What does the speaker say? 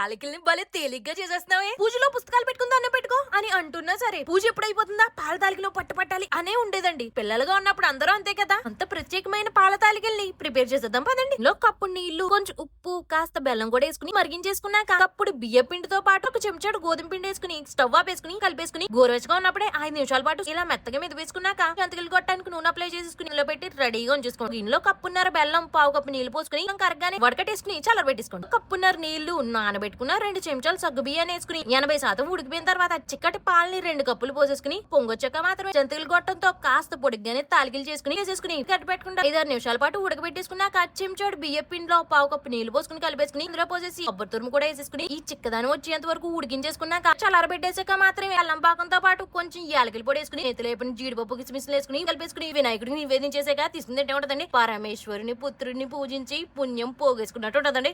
తాలికల్ని భలే తేలిగ్గా చేసేస్తున్నావే. పూజలో పుస్తకాలు పెట్టుకుందా అన్న పెట్టుకో అని అంటున్నా సరే. పూజ ఎప్పుడైపోతుందా? పాల తాలికలో పట్టు పట్టాలి అనే ఉండేదండి. పిల్లలుగా ఉన్నప్పుడు అందరూ అంతే కదా. అంత ప్రత్యేకమైన పాల తాలికల్ని ప్రిపేర్ చేసేద్దాం. పదండి. లో కప్పు నీళ్ళు కొంచెం ఉప్పు కాస్త బెల్లం కూడా వేసుకుని మరిగించేసుకున్నాక అప్పుడు బియ్య పిండితో పాటు ఒక చెంచాడు గోధుమ పిండి వేసుకుని స్టవ్ ఆపేసుకుని కలిపేసుకుని గోరువెచ్చగా ఉన్నప్పుడే ఐదు నిమిషాల పాటు ఇలా మెత్తగా మీద వేసుకున్నాక జంతికలు కొట్టడానికి నూనె అప్లై చేసుకుని ఇందులో పెట్టి రెడీగా ఉంచేసుకోండి. ఇందులో కప్పున్నర బెల్లం పావు కప్పు నీళ్ళు పోసుకుని ఇంకా కరగానే వడకట్టేసుకుని చల్లర పెట్టేసుకోండి. కప్పున్నర నీళ్ళు నానబెట్టుకున్న రెండు చెంచాలు సగ్గు బియ్యాన్ని వేసుకుని ఎనభై శాతం ఉడికిపోయిన తర్వాత చిక్కటి పాలని రెండు కప్పులు పోసేసుకుని పొంగొచ్చాక మాత్రమే జంతికలు గొట్టంతో కాస్త పొడిగ్గానే తాలికలు చేసుకుని వేసేసుకుని కట్టి పెట్టుకుంటా ఐదారు నిమిషాల పాటు ఉడకబెట్టేసుకున్నాక చెంచాడు బియ్య పిండిలో పావు కప్పు నీళ్ళు పోసుకుని కలిపేసుకుని ఇందులో పోసేసి కొబ్బరి తురుము కూడా వేసేసుకుని ఈ చిక్కదానం వచ్చేంత వరకు ఉడికించేసుకున్నాక చల్లారబెట్టేసాక మాత్రమే అల్లం పాకంతో పాటు కొంచెం యాలకిల పొడి వేసుకుని జీడిపప్పు కిస్మిస్లు వేసుకుని కలిపేసుకుని వినాయకుడిని నివేదించేసాక తీసుకుని ఉంటదండి. పరమేశ్వరుని పుత్రుడిని పూజించి పుణ్యం పోగేసుకున్నట్టు ఉంటదండి.